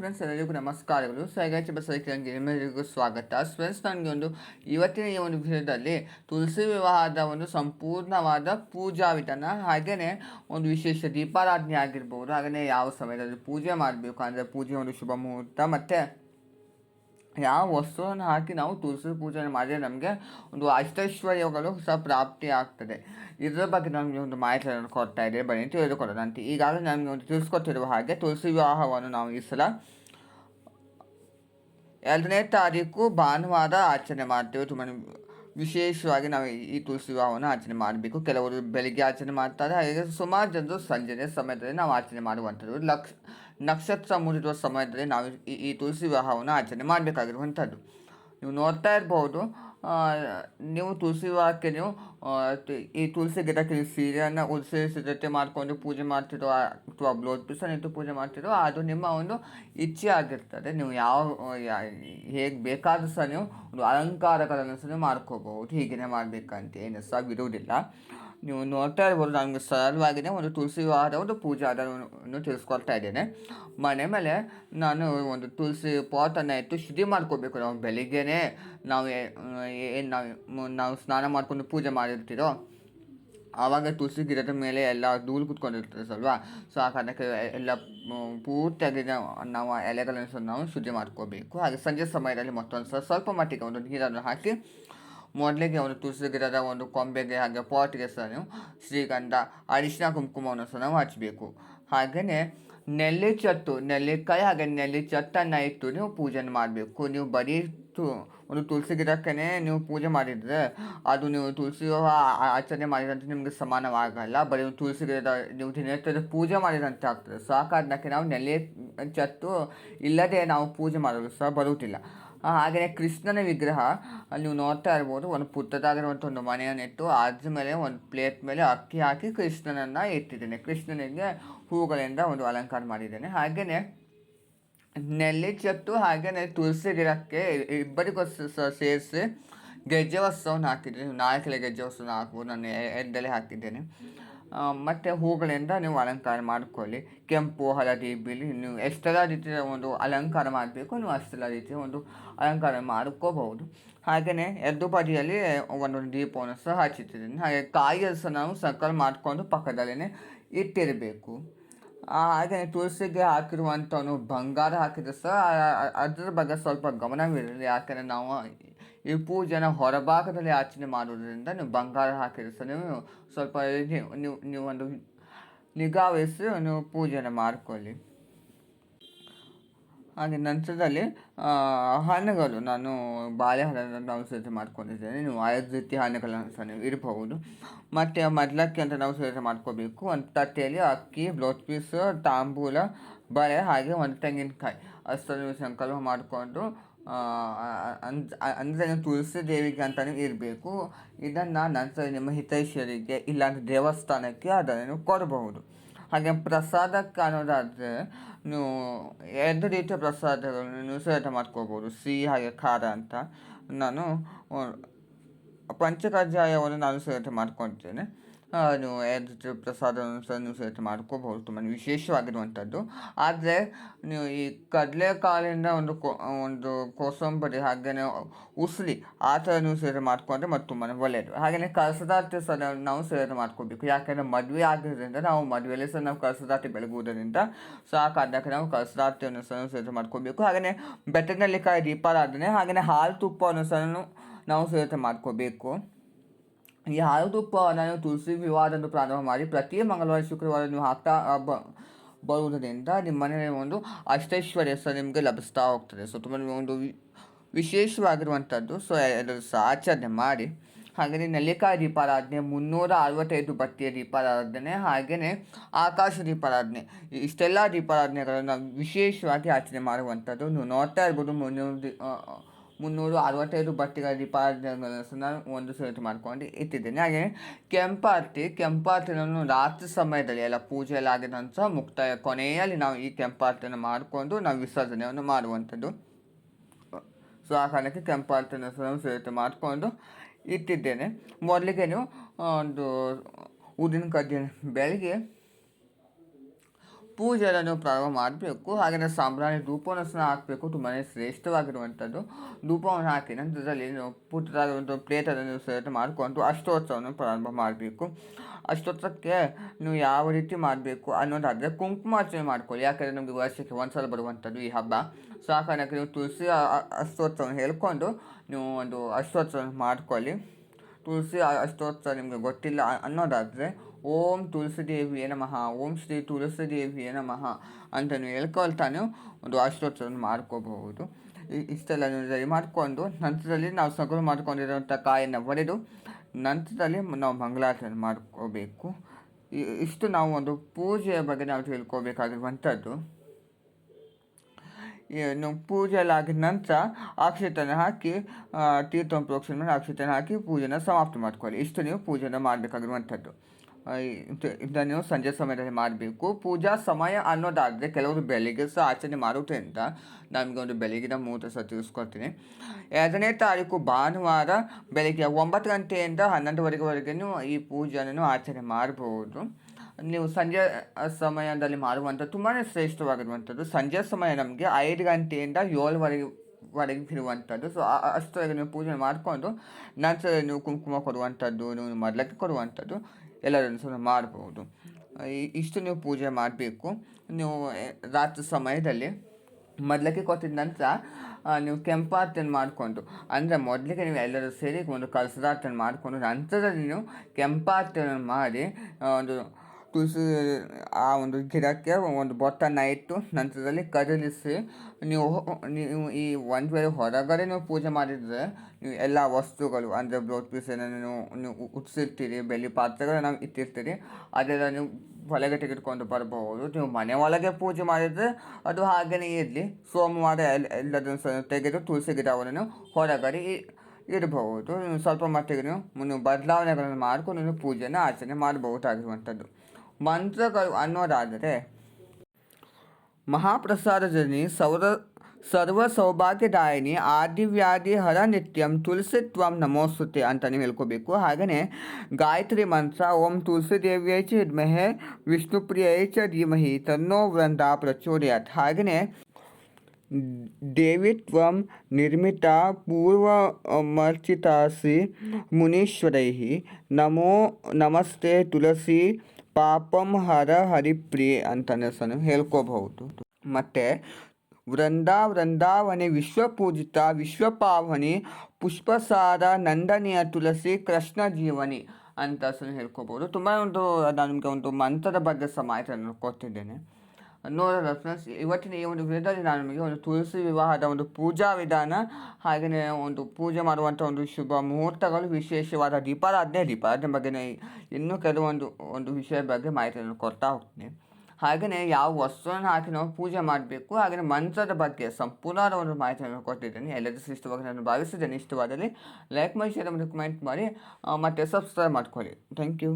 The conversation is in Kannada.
ಫ್ರೆಂಡ್ಸ್ ಎಲ್ಲರಿಗೂ ನಮಸ್ಕಾರಗಳು ಸೈಗಾಚಿ ಬಸವಕ್ಕೆ ನಿಮ್ಮೆಲ್ಲರಿಗೂ ಸ್ವಾಗತ ಫ್ರೆಂಡ್ಸ್ ನನಗೆ ಒಂದು ಇವತ್ತಿನ ಈ ಒಂದು ವಿಷಯದಲ್ಲಿ ತುಳಸಿ ವಿವಾಹದ ಒಂದು ಸಂಪೂರ್ಣವಾದ ಪೂಜಾ ವಿಧಾನ ಹಾಗೆಯೇ ಒಂದು ವಿಶೇಷ ದೀಪಾರಾಧನೆ ಆಗಿರ್ಬೋದು. ಹಾಗೆಯೇ ಯಾವ ಸಮಯದಲ್ಲಿ ಪೂಜೆ ಮಾಡಬೇಕು, ಅಂದರೆ ಪೂಜೆ ಒಂದು ಶುಭ ಮುಹೂರ್ತ, ಮತ್ತು ಯಾವ ವಸ್ತುವನ್ನು ಹಾಕಿ ನಾವು ತುಳಸಿ ಪೂಜೆ ಮಾಡಿದರೆ ನಮಗೆ ಒಂದು ಅಷ್ಟೈಶ್ವರ್ಯಗಳು ಸಹ ಪ್ರಾಪ್ತಿ ಆಗ್ತದೆ. ಇದರ ಬಗ್ಗೆ ನಮಗೆ ಒಂದು ಮಾಹಿತಿಯನ್ನು ಕೊಡ್ತಾ ಇದೆ ಬನ್ನಿ ತಿಳಿದುಕೊಳ್ಳೋದಂತೆ ಈಗಾಗಲೇ ನಮಗೆ ಒಂದು ತಿಳಿಸ್ಕೊಟ್ಟಿರುವ ಹಾಗೆ ತುಳಸಿ ವಿವಾಹವನ್ನು ನಾವು ಈ ಸಲ ಎರಡನೇ ತಾರೀಕು ಭಾನುವಾರ ಆಚರಣೆ ಮಾಡ್ತೇವೆ. ತುಂಬ ವಿಶೇಷವಾಗಿ ನಾವು ಈ ತುಳಸಿ ವಿವಾಹವನ್ನು ಆಚರಣೆ ಮಾಡಬೇಕು. ಕೆಲವರು ಬೆಳಿಗ್ಗೆ ಆಚರಣೆ ಮಾಡ್ತಾರೆ, ಹಾಗೆ ಸುಮಾರು ಜನರು ಸಂಜೆಯ ಸಮಯದಲ್ಲಿ ನಾವು ಆಚರಣೆ ಮಾಡುವಂಥದ್ದು. ಲಕ್ಷ ನಕ್ಷತ್ರ ಮುರಿರುವ ಸಮಯದಲ್ಲಿ ನಾವು ಈ ತುಳಸಿ ವಿವಾಹವನ್ನು ಆಚರಣೆ ಮಾಡಬೇಕಾಗಿರುವಂಥದ್ದು ನೀವು ನೋಡ್ತಾ ಇರ್ಬೋದು ನೀವು ತುಳಸಿ ವಿವಾಹಕ್ಕೆ ನೀವು ಈ ತುಳಸಿ ಗಿಡಕ್ಕೆ ಸೀರೆಯನ್ನು ಉಳಿಸಿ ಸಿದ್ಧತೆ ಮಾಡಿಕೊಂಡು ಪೂಜೆ ಮಾಡ್ತಿರೋ ಅಥವಾ ಬ್ಲೌಸ್ ಪೀಸನ್ನು ಇಟ್ಟು ಪೂಜೆ ಮಾಡ್ತಿರೋ, ಅದು ನಿಮ್ಮ ಒಂದು ಇಚ್ಛೆ ಆಗಿರ್ತದೆ. ನೀವು ಯಾವ ಹೇಗೆ ಬೇಕಾದರೂ ಸಹ ನೀವು ಒಂದು ಅಲಂಕಾರಗಳನ್ನು ಸಹ ಮಾಡ್ಕೋಬಹುದು. ಹೀಗೆ ಮಾಡಬೇಕಂತ ಏನು ಸಹ ಬಿಡುವುದಿಲ್ಲ. ನೀವು ನೋಡ್ತಾ ಇರ್ಬೋದು ನನಗೆ ಸರಳವಾಗಿಯೇ ಒಂದು ತುಳಸಿ ವಿವಾಹದ ಒಂದು ಪೂಜೆ ಅದನ್ನು ತಿಳಿಸ್ಕೊಳ್ತಾ ಇದ್ದೇನೆ. ಮನೆ ಮೇಲೆ ನಾನು ಒಂದು ತುಳಸಿ ಪಾಟನ್ನು ಇಟ್ಟು ಶುದ್ಧಿ ಮಾಡ್ಕೋಬೇಕು. ನಾವು ಬೆಳಿಗ್ಗೆನೇ ನಾವು ಏನು ನಾವು ನಾವು ಸ್ನಾನ ಮಾಡ್ಕೊಂಡು ಪೂಜೆ ಮಾಡಿರ್ತೀರೋ, ಆವಾಗ ತುಳಸಿ ಗಿಡದ ಮೇಲೆ ಎಲ್ಲ ಧೂಳು ಕುತ್ಕೊಂಡಿರ್ತದೆ ಸಲ್ವಾ ಸೊ ಆ ಕಾರಣಕ್ಕೆ ಎಲ್ಲ ಪೂರ್ತಿಯಾಗಿ ನಾವು ಎಲೆಗಳನ್ನು ನಾವು ಶುದ್ಧಿ ಮಾಡ್ಕೋಬೇಕು. ಹಾಗೆ ಸಂಜೆ ಸಮಯದಲ್ಲಿ ಮತ್ತೊಂದು ಸ್ವಲ್ಪ ಮಟ್ಟಿಗೆ ಒಂದು ನೀರನ್ನು ಹಾಕಿ ಮೊದಲಿಗೆ ಒಂದು ತುಳಸಿ ಗಿಡದ ಒಂದು ಕೊಂಬೆಗೆ ಹಾಗೆ ಪಾಟ್ಗೆ ಸಹ ನೀವು ಶ್ರೀಗಂಧ, ಅರಿಶಿನ, ಕುಂಕುಮವನ್ನು ಸಹ ನಾವು ಹಚ್ಚಬೇಕು ಹಾಗೆಯೇ ನೆಲ್ಲಿ ಚತ್ತು ನೆಲ್ಲಿಕಾಯಿ ಹಾಗೆ ನೆಲ್ಲಿ ಚತ್ತನ್ನು ಇಟ್ಟು ನೀವು ಪೂಜೆ ಮಾಡಬೇಕು. ನೀವು ಬರೀ ತು, ಒಂದು ತುಳಸಿ ಗಿಡಕ್ಕೇ ನೀವು ಪೂಜೆ ಮಾಡಿದರೆ ಅದು ನೀವು ತುಳಸಿ ಆಚರಣೆ ಮಾಡಿದಂತೆ ನಿಮಗೆ ಸಮಾನವಾಗಲ್ಲ. ಬರೀ ಒಂದು ತುಳಸಿ ಗಿಡದ ನೀವು ದಿನನಿತ್ಯದ ಪೂಜೆ ಮಾಡಿದಂತೆ ಆಗ್ತದೆ. ಸೊ ಕಾರಣಕ್ಕೆ ನಾವು ನೆಲ್ಲಿ ಚತ್ತು ಇಲ್ಲದೆ ನಾವು ಪೂಜೆ ಮಾಡಲು ಸಹ ಬರುವುದಿಲ್ಲ. ಹಾಗೆಯೇ ಕೃಷ್ಣನ ವಿಗ್ರಹ ನೀವು ನೋಡ್ತಾ ಇರ್ಬೋದು, ಒಂದು ಪುಟ್ಟದಾಗಿರುವಂಥ ಒಂದು ಮನೆಯನ್ನು ಇಟ್ಟು ಅದ್ರ ಮೇಲೆ ಒಂದು ಪ್ಲೇಟ್ ಮೇಲೆ ಅಕ್ಕಿ ಹಾಕಿ ಕೃಷ್ಣನನ್ನು ಇಟ್ಟಿದ್ದೇನೆ. ಕೃಷ್ಣನಿಗೆ ಹೂಗಳಿಂದ ಒಂದು ಅಲಂಕಾರ ಮಾಡಿದ್ದೇನೆ. ಹಾಗೆಯೇ ನೆಲ್ಲಿ ಚತ್ತು ಹಾಗೆಯೇ ತುಳಸಿ ಗಿಡಕ್ಕೆ ಇಬ್ಬರಿಗೂ ಸೇರಿಸಿ ಗೆಜ್ಜೆ ವಸ್ತುವನ್ನು ಹಾಕಿದ್ದೀನಿ. ನಾಲ್ಕಲೆ ಗೆಜ್ಜೆ ವಸ್ತುವನ್ನು ಹಾಕ್ಬೋದು ನಾನು ಎಡ್ಡಲ್ಲೇ ಹಾಕಿದ್ದೇನೆ. ಮತ್ತು ಹೂಗಳಿಂದ ನೀವು ಅಲಂಕಾರ ಮಾಡಿಕೊಳ್ಳಿ. ಕೆಂಪು, ಹಳದಿ, ಬಿಳಿ, ನೀವು ಎಷ್ಟೆಲ್ಲ ರೀತಿಯ ಒಂದು ಅಲಂಕಾರ ಮಾಡಬೇಕು, ನೀವು ಅಷ್ಟೆಲ್ಲ ರೀತಿಯ ಒಂದು ಅಲಂಕಾರ ಮಾಡ್ಕೋಬಹುದು. ಹಾಗೆಯೇ ಎರಡು ಬದಿಯಲ್ಲಿ ಒಂದೊಂದು ದೀಪವನ್ನು ಸಹ ಹಚ್ಚುತ್ತಿದ್ದೀನಿ ಹಾಗೆ ಕಾಯಿಯಲ್ಲಿ ಸಹ ನಾವು ಸರ್ಕಲ್ ಮಾಡಿಕೊಂಡು ಪಕ್ಕದಲ್ಲೇ ಇಟ್ಟಿರಬೇಕು. ಹಾಗೆಯೇ ತುಳಸಿಗೆ ಹಾಕಿರುವಂಥವನು ಬಂಗಾರ ಹಾಕಿದ್ರೆ ಸಹ ಅದರ ಬಗ್ಗೆ ಸ್ವಲ್ಪ ಗಮನವಿರಲಿ. ಯಾಕೆಂದರೆ ನಾವು ಈ ಪೂಜೆನ ಹೊರಭಾಗದಲ್ಲಿ ಆಚರಣೆ ಮಾಡುವುದರಿಂದ ನೀವು ಬಂಗಾರ ಹಾಕಿದ್ರೆ ನೀವು ಸ್ವಲ್ಪ ನೀವು ನೀವು ಒಂದು ನಿಗಾ ವಹಿಸಿ ನೀವು ಪೂಜೆನ ಮಾಡ್ಕೊಳ್ಳಿ. ಹಾಗೆ ನಂತರದಲ್ಲಿ ಹಣ್ಣುಗಳು ನಾನು ಬಾಳೆಹಣ್ಣನ್ನು ನಾವು ಸಿದ್ಧ ಮಾಡ್ಕೊಂಡಿದ್ದೇನೆ. ನೀವು ಐದು ರೀತಿ ಹಣ್ಣುಗಳನ್ನು ಸಹ ನೀವು ಇರಬಹುದು. ಮತ್ತು ಮದ್ಲಕ್ಕಿ ಅಂತ ನಾವು ಸಿದ್ಧ ಮಾಡ್ಕೋಬೇಕು. ಒಂದು ತಟ್ಟೆಯಲ್ಲಿ ಅಕ್ಕಿ, ಬ್ಲೌಸ್ ಪೀಸ್, ತಾಂಬೂಲ, ಬಳೆ ಹಾಗೆ ಒಂದು ತೆಂಗಿನಕಾಯಿ. ನೀವು ಸಂಕಲ್ಪ ಮಾಡಿಕೊಂಡು ಅಂದರೆ ತುಳಸಿ ದೇವಿಗೆ ಅಂತಲೇ ಇರಬೇಕು. ಇದನ್ನು ನಂತರ ನಿಮ್ಮ ಹಿತೈಷರಿಗೆ ಇಲ್ಲಾಂದರೆ ದೇವಸ್ಥಾನಕ್ಕೆ ಅದನ್ನು ಕೊಡಬಹುದು. ಹಾಗೆ ಪ್ರಸಾದಕ್ಕೆ ಅನ್ನೋದಾದರೆ ನೀವು ಎರಡು ರೀತಿಯ ಪ್ರಸಾದಗಳನ್ನು ನೀವು ಮಾಡ್ಕೋಬೋದು. ಸಿಹಿ ಹಾಗೆ ಖಾರ ಅಂತ ನಾನು ಪಂಚಕಜ್ಜಾಯವನ್ನು ನಾನು ಸಿದ್ಧತೆ ಮಾಡ್ಕೊಳ್ತೇನೆ ಎರಡು ಪ್ರಸಾದವನ್ನು ಸಹ ನೀವು ಸಿದ್ಧತೆ ಮಾಡ್ಕೋಬಹುದು ತುಂಬ ವಿಶೇಷವಾಗಿರುವಂಥದ್ದು. ಆದರೆ ನೀವು ಈ ಕಡಲೆಕಾಳಿಂದ ಒಂದು ಕೊ, ಒಂದು ಕೋಸಂಬರಿ ಹಾಗೆಯೇ ಉಸಲಿ ಆ ಥರ ನೀವು ಸೇವೆ ಮಾಡ್ಕೊಂಡ್ರೆ ಮತ್ತು ತುಂಬಾ ಒಳ್ಳೆಯದು ಹಾಗೆಯೇ ಕಲಸದಾತಿ ಸಹ ನಾವು ಸೇವೆ ಮಾಡ್ಕೋಬೇಕು. ಯಾಕೆಂದರೆ ಮದುವೆ ಆಗಿರೋದ್ರಿಂದ ನಾವು ಮದುವೆಯಲ್ಲಿ ಸಹ ನಾವು ಕಲಸದಾತಿ ಬೆಳಗುವುದರಿಂದ ಸೊ ಆ ಕಾರಣಕ್ಕೆ ನಾವು ಕಲಸದಾತಿಯನ್ನು ಸಹ ಸೇವೆ ಮಾಡ್ಕೋಬೇಕು. ಹಾಗೆಯೇ ಬೆಟ್ಟದಲ್ಲಿ ಕಾಯಿ ದೀಪಾರಾಧನೆ ಹಾಗೆಯೇ ಹಾಲು ತುಪ್ಪವನ್ನು ಸಹ ನಾವು ಸೇವೆ ಮಾಡ್ಕೋಬೇಕು. ನಾನು ತುಳಸಿ ವಿವಾಹದಂದು ಪ್ರಾರಂಭ ಮಾಡಿ ಪ್ರತಿ ಮಂಗಳವಾರ, ಶುಕ್ರವಾರ ನೀವು ಹಾಕ್ತಾ ಬ, ಬರುವುದರಿಂದ ನಿಮ್ಮ ಮನೆಯಲ್ಲಿ ಒಂದು ಅಷ್ಟೈಶ್ವರ್ಯ ಸಹ ನಿಮಗೆ ಲಭಿಸ್ತಾ ಹೋಗ್ತದೆ. ಸೊ ತುಂಬ ಒಂದು ವಿಶೇಷವಾಗಿರುವಂಥದ್ದು. ಸೊ ಎಲ್ಲರೂ ಸಹ ಆಚರಣೆ ಮಾಡಿ. ಹಾಗೆಯೇ ನೆಲ್ಲಿಕಾಯಿ ದೀಪಾರಾಧನೆ, ಮುನ್ನೂರ ಅರವತ್ತೈದು ಬತ್ತಿಯ ದೀಪಾರಾಧನೆ, ಹಾಗೆಯೇ ಆಕಾಶ ದೀಪಾರಾಧನೆ. ಇಷ್ಟೆಲ್ಲ ದೀಪಾರಾಧನೆಗಳನ್ನು ವಿಶೇಷವಾಗಿ ಆಚರಣೆ ಮಾಡುವಂಥದ್ದು. ನೀವು ನೋಡ್ತಾ ಇರ್ಬೋದು, ಮುನ್ನೂರು ಮುನ್ನೂರು ಅರವತ್ತೈದು ಬಟ್ಟೆಗಳ ದೀಪಾರಾಧನೆಗಳನ್ನು ನಾನು ಒಂದು ಸೆಲೆಕ್ಟ್ ಮಾಡ್ಕೊಂಡು ಇಟ್ಟಿದ್ದೇನೆ. ಹಾಗೆ ಕೆಂಪಾರ್ತಿ ಕೆಂಪಾರ್ತಿಯನ್ನು ರಾತ್ರಿ ಸಮಯದಲ್ಲಿ ಎಲ್ಲ ಪೂಜೆ ಎಲ್ಲ ಆಗಿದ ನಂತರ ಮುಕ್ತಾಯ ಕೊನೆಯಲ್ಲಿ ನಾವು ಈ ಕೆಂಪಾರ್ತಿಯನ್ನು ಮಾಡಿಕೊಂಡು ನಾವು ವಿಸರ್ಜನೆಯನ್ನು ಮಾಡುವಂಥದ್ದು. ಸೊ, ಆ ಕಾರಣಕ್ಕೆ ಕೆಂಪಾರ್ತಿಯನ್ನು ಸೇರಿತು ಮಾಡಿಕೊಂಡು ಇಟ್ಟಿದ್ದೇನೆ. ಮೊದಲಿಗೆ ನೀವು ಒಂದು ಊದಿನ ಕಡ್ಡಿ ಬೆಳಗ್ಗೆ ಪೂಜೆಯನ್ನು ಪ್ರಾರಂಭ ಮಾಡಬೇಕು ಹಾಗೆಯೇ ಸಾಂಬ್ರಾಣಿ ಧೂಪವನ್ನು ಸಹ ಹಾಕಬೇಕು ತುಂಬಾ ಶ್ರೇಷ್ಠವಾಗಿರುವಂಥದ್ದು. ಧೂಪವನ್ನು ಹಾಕಿ ನಂತರದಲ್ಲಿ ನೀವು ಒಂದು ಪ್ಲೇಟನ್ನು ಸೆಲೆಕ್ಟ್ ಮಾಡಿಕೊಂಡು ಅಷ್ಟೋತ್ಸವವನ್ನು ಪ್ರಾರಂಭ ಮಾಡಬೇಕು. ಅಷ್ಟೋತ್ಸವಕ್ಕೆ ನೀವು ಯಾವ ರೀತಿ ಮಾಡಬೇಕು ಅನ್ನೋದಾದರೆ ಕುಂಕುಮಾರ್ಚನೆ ಮಾಡ್ಕೊಳ್ಳಿ. ಯಾಕೆಂದರೆ ನಮಗೆ ವರ್ಷಕ್ಕೆ ಒಂದು ಸಲ ಬರುವಂಥದ್ದು ಈ ಹಬ್ಬ. ಸೊ ಆ ಕಾರಣಕ್ಕೆ ನೀವು ತುಳಸಿ ಅಷ್ಟೋತ್ಸವವನ್ನು ಹೇಳ್ಕೊಂಡು ನೀವು ಒಂದು ಅಷ್ಟೋತ್ಸವವನ್ನು ಮಾಡ್ಕೊಳ್ಳಿ. ತುಳಸಿ ಅಷ್ಟೋತ್ಸವ ನಿಮಗೆ ಗೊತ್ತಿಲ್ಲ ಅನ್ನೋದಾದರೆ ಓಂ ತುಳಸಿ ದೇವಿಯೇ ನಮಃ, ಓಂ ಶ್ರೀ ತುಳಸಿ ದೇವಿಯೇ ನಮಃ ಅಂತ ನೀವು ಹೇಳ್ಕೊಳ್ತಾನೆ. ಒಂದು ಅಷ್ಟೋತ್ತರವನ್ನು ಮಾಡ್ಕೋಬಹುದು. ಇಷ್ಟೆಲ್ಲ ಸರಿ ಮಾಡಿಕೊಂಡು ನಂತರದಲ್ಲಿ ನಾವು ಸಗಲು ಮಾಡ್ಕೊಂಡಿರೋಂಥ ಕಾಯನ್ನು ಒಡೆದು ನಂತರದಲ್ಲಿ ನಾವು ಮಂಗಳಾಚರಣೆ ಮಾಡ್ಕೋಬೇಕು. ಇಷ್ಟು ನಾವು ಒಂದು ಪೂಜೆಯ ಬಗ್ಗೆ ನಾವು ತಿಳ್ಕೊಬೇಕಾಗಿರುವಂಥದ್ದು. ಏನು ಪೂಜೆ ಎಲ್ಲ ಆಗಿದ ನಂತರ ಅಕ್ಷತೆನ ಹಾಕಿ ತೀರ್ಥ ಪ್ರೋಕ್ಷಣೆ ಆಕ್ಷೇತನ ಹಾಕಿ ಪೂಜೆನ ಸಮಾಪ್ತಿ ಮಾಡ್ಕೊಳ್ಳಿ. ಇಷ್ಟು ನೀವು ಪೂಜೆನ ಮಾಡಬೇಕಾಗಿರುವಂಥದ್ದು. ಇದನ್ನು ಸಂಜೆ ಸಮಯದಲ್ಲಿ ಮಾಡಬೇಕು. ಪೂಜಾ ಸಮಯ ಅನ್ನೋದಾದರೆ ಕೆಲವರು ಬೆಳಿಗ್ಗೆ ಸಹ ಆಚರಣೆ ಮಾಡುವುದರಿಂದ ನಮಗೆ ಒಂದು ಬೆಳಗಿನ ಮುಹೂರ್ತ ಸಹ ತಿಳಿಸ್ಕೊಡ್ತೀನಿ. ಎರಡನೇ ತಾರೀಕು ಭಾನುವಾರ ಬೆಳಗ್ಗೆ ಒಂಬತ್ತು ಗಂಟೆಯಿಂದ ಹನ್ನೊಂದುವರೆಗೆವರೆಗೂ ಈ ಪೂಜೆಯನ್ನು ಆಚರಣೆ ಮಾಡಬಹುದು ನೀವು ಸಂಜೆ ಸಮಯದಲ್ಲಿ ಮಾಡುವಂಥ ತುಂಬಾ ಶ್ರೇಷ್ಠವಾಗಿರುವಂಥದ್ದು. ಸಂಜೆ ಸಮಯ ನಮಗೆ ಐದು ಗಂಟೆಯಿಂದ ಏಳುವರೆಗೆ ವರೆಗೆ ಇರುವಂಥದ್ದು. ಸೊ ಅಷ್ಟರವರೆಗೆ ನೀವು ಪೂಜೆ ಮಾಡಿಕೊಂಡು ನಂತರ ನೀವು ಕುಂಕುಮ ಕೊಡುವಂಥದ್ದು, ನೀವು ಮೊದಲಕ್ಕೆ ಕೊಡುವಂಥದ್ದು. ಎಲ್ಲರನ್ನು ಸಹ ಮಾಡಬಹುದು ಇಷ್ಟು ನೀವು ಪೂಜೆ ಮಾಡಬೇಕು. ನೀವು ರಾತ್ರಿ ಸಮಯದಲ್ಲಿ ಮೊದಲಕ್ಕೆ ಕೊಟ್ಟಿದ ನಂತರ ನೀವು ಕೆಂಪಾರ್ತಿಯನ್ನು ಮಾಡಿಕೊಂಡು, ಅಂದರೆ ಮೊದಲಿಗೆ ನೀವು ಎಲ್ಲರೂ ಸೇರಿ ಒಂದು ಕಲಸದಾರ್ತಿಯನ್ನು ಮಾಡಿಕೊಂಡು ನಂತರ ನೀವು ಕೆಂಪಾರ್ತಿಯನ್ನು ಮಾಡಿ ಒಂದು ತುಳಸಿ ಆ ಒಂದು ಗಿಡಕ್ಕೆ ಒಂದು ಬೊಟ್ಟನ್ನು ಇಟ್ಟು ನಂತರದಲ್ಲಿ ಕದಲಿಸಿ, ನೀವು ನೀವು ಈ ಒಂದು ವೇಳೆ ಹೊರಗಡೆ ನೀವು ಪೂಜೆ ಮಾಡಿದರೆ ನೀವು ಎಲ್ಲ ವಸ್ತುಗಳು, ಅಂದರೆ ಬ್ಲೌಸ್ ಪೀಸನ್ನು ನೀವು ನೀವು ಉಟ್ಸಿರ್ತೀರಿ, ಬೆಳ್ಳಿ ನಾವು ಇಟ್ಟಿರ್ತೀರಿ, ಅದೆಲ್ಲ ನೀವು ಒಳಗೆ ತೆಗೆದುಕೊಂಡು ಬರಬಹುದು ನೀವು ಮನೆ ಒಳಗೆ ಪೂಜೆ ಮಾಡಿದರೆ ಅದು ಹಾಗೆಯೇ ಇರಲಿ. ಸೋಮವಾರ ಎಲ್ಲ, ಎಲ್ಲದನ್ನು ಸಹ ತೆಗೆದು ತುಳಸಿ ಗಿಡವನ್ನು ಹೊರಗಡೆ ಇರಬಹುದು ಸ್ವಲ್ಪ ಮಟ್ಟಿಗೆ ನೀವು ಬದಲಾವಣೆಗಳನ್ನು ಮಾಡಿಕೊಂಡು ಪೂಜೆಯನ್ನು ಆಚರಣೆ ಮಾಡಬಹುದಾಗಿರುವಂಥದ್ದು. ಮಂತ್ರಗಳು ಅನ್ನೋದಾದರೆ ಮಹಾಪ್ರಸಾದದಲ್ಲಿ ಸೌರ ಸರ್ವ ಸೌಭಾಗ್ಯದಾಯಿನಿ ಆದಿವ್ಯಾಧಿ ಹರ ನಿತ್ಯಂ ತುಳಸಿತ್ವಂ ನಮೋಸ್ತುತೆ ಅಂತಲೇ ಹೇಳ್ಕೋಬೇಕು ಹಾಗೆಯೇ ಗಾಯತ್ರಿ ಮಂತ್ರ ಓಂ ತುಳಸಿ ದೇವಿಯೈ ಚ ವಿದ್ಮಹೆ ವಿಷ್ಣುಪ್ರಿಯೈ ಚ ಧೀಮಹಿ ತನ್ನೋ ವೃಂದ ಪ್ರಚೋದಯಾತ್ ಹಾಗೆಯೇ ದೇವಿತ್ವಂ ನಿರ್ಮಿತ ಪೂರ್ವಮರ್ಚಿತಾಸಿ ಮುನೀಶ್ವರೈ ನಮೋ ನಮಸ್ತೆ ತುಳಸಿ ಪಾಪಂ ಹರ ಹರಿಪ್ರಿಯೆ ಅಂತಲೇ ಸಹ ಹೇಳ್ಕೋಬಹುದು. ಮತ್ತು ವೃಂದ ವೃಂದಾವನಿ ವಿಶ್ವಪೂಜಿತ ವಿಶ್ವಪಾವನಿ ಪುಷ್ಪಸಾರ ನಂದನೆಯ ತುಳಸಿ ಕೃಷ್ಣ ಜೀವನಿ ಅಂತ ಸಹ ಹೇಳ್ಕೋಬೋದು ತುಂಬ ಒಂದು ನನಗೆ ಒಂದು ಮಂತ್ರದ ಬಗ್ಗೆ ಸಹ ಮಾಹಿತಿಯನ್ನು ಕೊಟ್ಟಿದ್ದೇನೆ. ನೋಡೋಣ ಫ್ರೆಂಡ್ಸ್ ಇವತ್ತಿನ ಈ ಒಂದು ವಿಡಿಯೋದಲ್ಲಿ ನಾನು ನಿಮಗೆ ಒಂದು ತುಳಸಿ ವಿವಾಹದ ಒಂದು ಪೂಜಾ ವಿಧಾನ ಹಾಗೆಯೇ ಒಂದು ಪೂಜೆ ಮಾಡುವಂಥ ಒಂದು ಶುಭ ಮುಹೂರ್ತಗಳು, ವಿಶೇಷವಾದ ದೀಪಾರಾಧನೆ ದೀಪಾರಾಧನೆ ಬಗ್ಗೆ ಇನ್ನೂ ಕೆಲವೊಂದು, ಒಂದು ವಿಷಯದ ಬಗ್ಗೆ ಮಾಹಿತಿಯನ್ನು ಕೊಡ್ತಾ ಹೋಗ್ತೀನಿ. ಹಾಗೆಯೇ ಯಾವ ವಸ್ತುವನ್ನು ಹಾಕಿ ನಾವು ಪೂಜೆ ಮಾಡಬೇಕು ಹಾಗೆಯೇ ಮಂತ್ರದ ಬಗ್ಗೆ ಸಂಪೂರ್ಣವಾದ ಒಂದು ಮಾಹಿತಿಯನ್ನು ಕೊಟ್ಟಿದ್ದೇನೆ. ಎಲ್ಲದೂ ಇಷ್ಟವಾಗಿ ನಾನು ಭಾವಿಸಿದ್ದೇನೆ ಇಷ್ಟವಾದಲ್ಲಿ. ಲೈಕ್ ಮಾಡಿ ಶೇರ್ ಮಾಡಿ ಕಮೆಂಟ್ ಮಾಡಿ ಮತ್ತು ಸಬ್ಸ್ಕ್ರೈಬ್ ಮಾಡ್ಕೊಳ್ಳಿ. Thank you